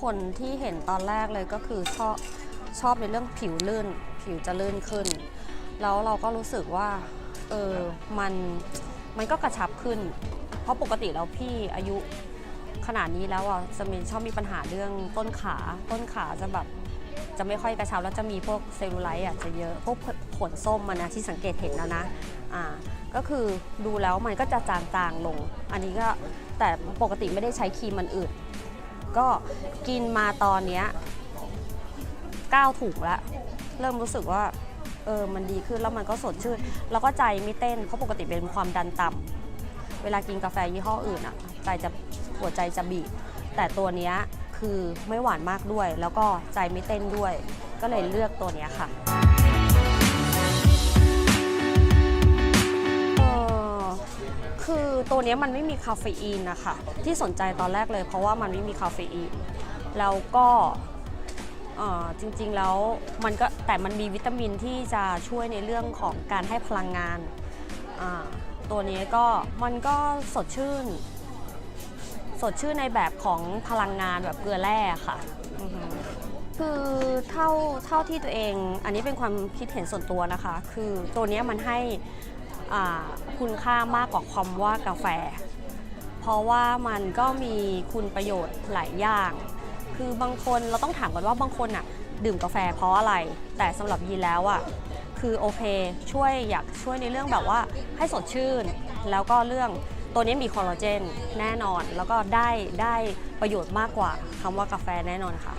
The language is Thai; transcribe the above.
คนที่เห็นตอนแรกเลยก็คือชอบชอบในเรื่องผิวลื่น ผิวจะลื่นขึ้น แล้วเราก็รู้สึกว่าเออมันมันก็กระชับขึ้น เพราะปกติแล้วพี่อายุขนาดนี้แล้วอะจะมีชอบมีปัญหาเรื่องต้นขาต้นขาจะแบบจะไม่ค่อยกระชับแล้วจะมีพวกเซลลูไลท์อะจะเยอะพวกผลส้มมันนะที่สังเกตเห็นแล้วนะอ่าก็คือดูแล้วมันก็จะจางๆลง อันนี้ก็แต่ปกติไม่ได้ใช้ครีมมันอื่น ก็กินมาตอนเนี้ย9ถุงแล้วเริ่มรู้สึกว่าเออมันดีขึ้นแล้วมันก็สดชื่น แล้วก็ใจไม่เต้นเพราะปกติเป็นความดันต่ำเวลากินกาแฟยี่ห้ออื่นอะใจจะหัวใจจะบีบแต่ตัวเนี้ยคือไม่หวานมากด้วย แล้วก็ใจไม่เต้นด้วย ก็เลยเลือกตัวเนี้ยค่ะ คือตัวนี้มันไม่มีคาเฟอีนนะคะที่สนใจตอนแรกเลยเพราะว่ามันไม่มีคาเฟอีนแล้วก็จริงๆแล้วมันก็แต่มันมีวิตามินที่จะช่วยในเรื่องของการให้พลังงาน ตัวนี้ก็มันก็สดชื่น สดชื่นในแบบของพลังงานแบบเกลือแร่ค่ะคือเท่าเท่าที่ตัวเอง อันนี้เป็นความคิดเห็นส่วนตัวนะคะ คือตัวนี้มันให้ คุณค่ามากกว่าความว่ากาแฟ เพราะว่ามันก็มีคุณประโยชน์หลายอย่าง คือบางคนเราต้องถามก่อนว่าบางคนอะดื่มกาแฟเพราะอะไร แต่สำหรับยีแล้วอะคือโอเคช่วยอยากช่วยในเรื่องแบบว่าให้สดชื่น แล้วก็เรื่องตัวนี้มีคอลลาเจนแน่นอน แล้วก็ได้ได้ประโยชน์มากกว่าคำว่ากาแฟแน่นอนค่ะ